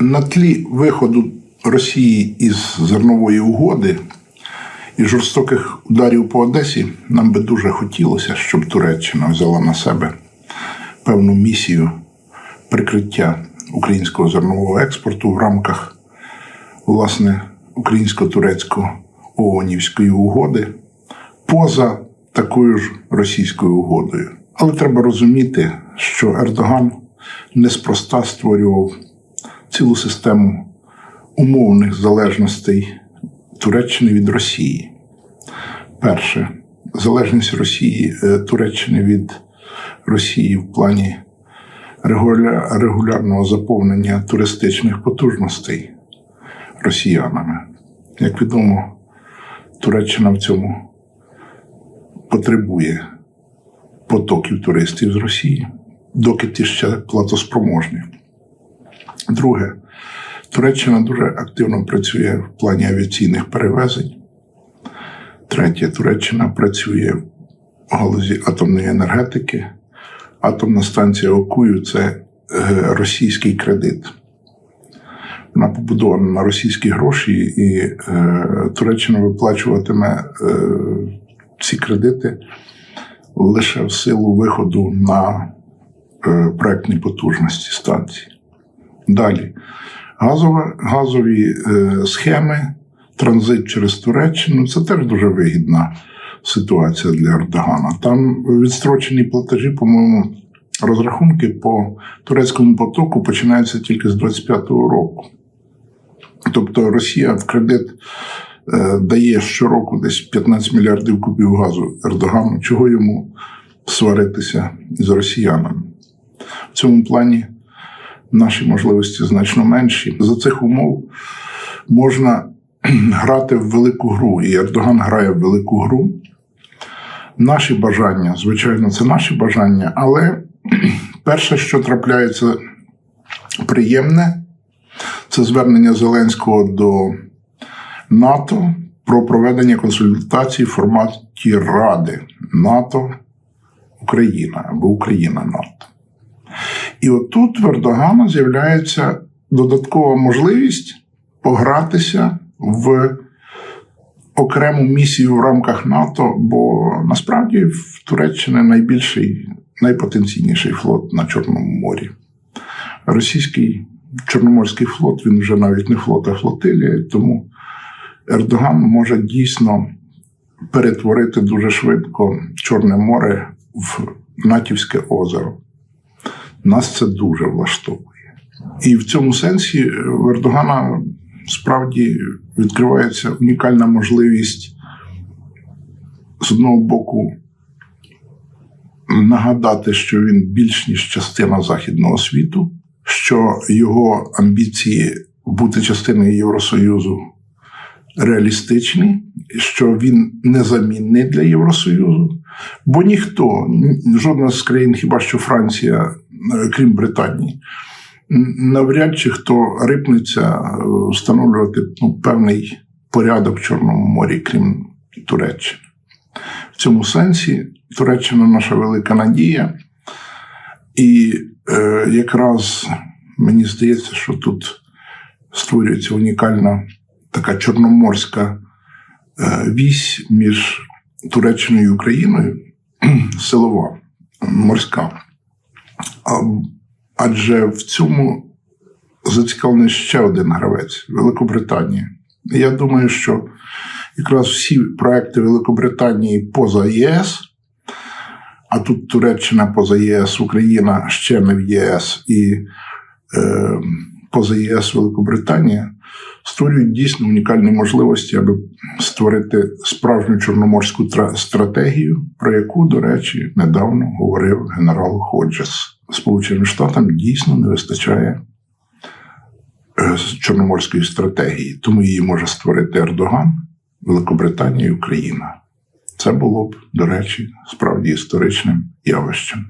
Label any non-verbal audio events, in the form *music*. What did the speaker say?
На тлі виходу Росії із зернової угоди і жорстоких ударів по Одесі нам би дуже хотілося, щоб Туреччина взяла на себе певну місію прикриття українського зернового експорту в рамках власне українсько-турецької ООНівської угоди поза такою ж російською угодою. Але треба розуміти, що Ердоган неспроста створював цілу систему умовних залежностей Туреччини від Росії. Перше, залежність Росії е, Туреччини від Росії в плані регулярного заповнення туристичних потужностей росіянами. Як відомо, Туреччина в цьому потребує потоків туристів з Росії, доки ті ще платоспроможні. Друге, Туреччина дуже активно працює в плані авіаційних перевезень. Третє, Туреччина працює в галузі атомної енергетики. Атомна станція Окую це е, російський кредит. Вона побудована на російські гроші, і е, Туреччина виплачуватиме е, ці кредити лише в силу виходу на е, проектні потужності станції. Далі газова, газові е, схеми, транзит через Туреччину це теж дуже вигідна ситуація для Ердогана. Там відстрочені платежі, по-моєму, розрахунки по турецькому потоку починаються тільки з 25-го року. Тобто Росія в кредит е, дає щороку десь 15 мільярдів кубів газу Ердогану, чого йому сваритися з росіянами. В цьому плані наші можливості значно менші. За цих умов можна *clears throat* грати в велику гру, і Ердоган грає в велику гру. Наші бажання, звичайно, це наші бажання, але *clears throat* перше, що трапляється приємне, це звернення Зеленського до НАТО про проведення консультацій в форматі Ради НАТО Україна або Україна НАТО. І отут в Ердогана з'являється додаткова можливість погратися в окрему місію в рамках НАТО, бо насправді в Туреччині найбільший, найпотенційніший флот на Чорному морі. Російський Чорноморський флот він вже навіть не флот, а флотилія, тому Ердоган може дійсно перетворити дуже швидко Чорне море в Натівське озеро. Нас це дуже влаштовує. І в цьому сенсі в Ердогана справді відкривається унікальна можливість з одного боку нагадати, що він більш ніж частина західного світу, що його амбіції бути частиною Євросоюзу реалістичні, що він незамінний для Євросоюзу, бо ніхто, жодна з країн, хіба що Франція, крім Британії, навряд чи хто рипнеться е, встановлювати ну, певний порядок в Чорному морі, крім Туреччини. В цьому сенсі Туреччина наша велика надія. І е, якраз мені здається, що тут створюється унікальна така чорноморська е, вісь між Туреччиною і Україною, *clears throat* силова, морська. Адже в цьому зацікавлений ще один гравець Великобританія. Я думаю, що якраз всі проекти Великобританії поза ЄС, а тут Туреччина поза ЄС, Україна ще не в ЄС і е, поза ЄС Великобританія створюють дійсно унікальні можливості, аби створити справжню чорноморську стратегію, про яку, до речі, недавно говорив генерал Ходжес. Сполученим Штатам дійсно не вистачає е, чорноморської стратегії, тому її може створити Ердоган, Великобританія і Україна. Це було б, до речі, справді історичним явищем.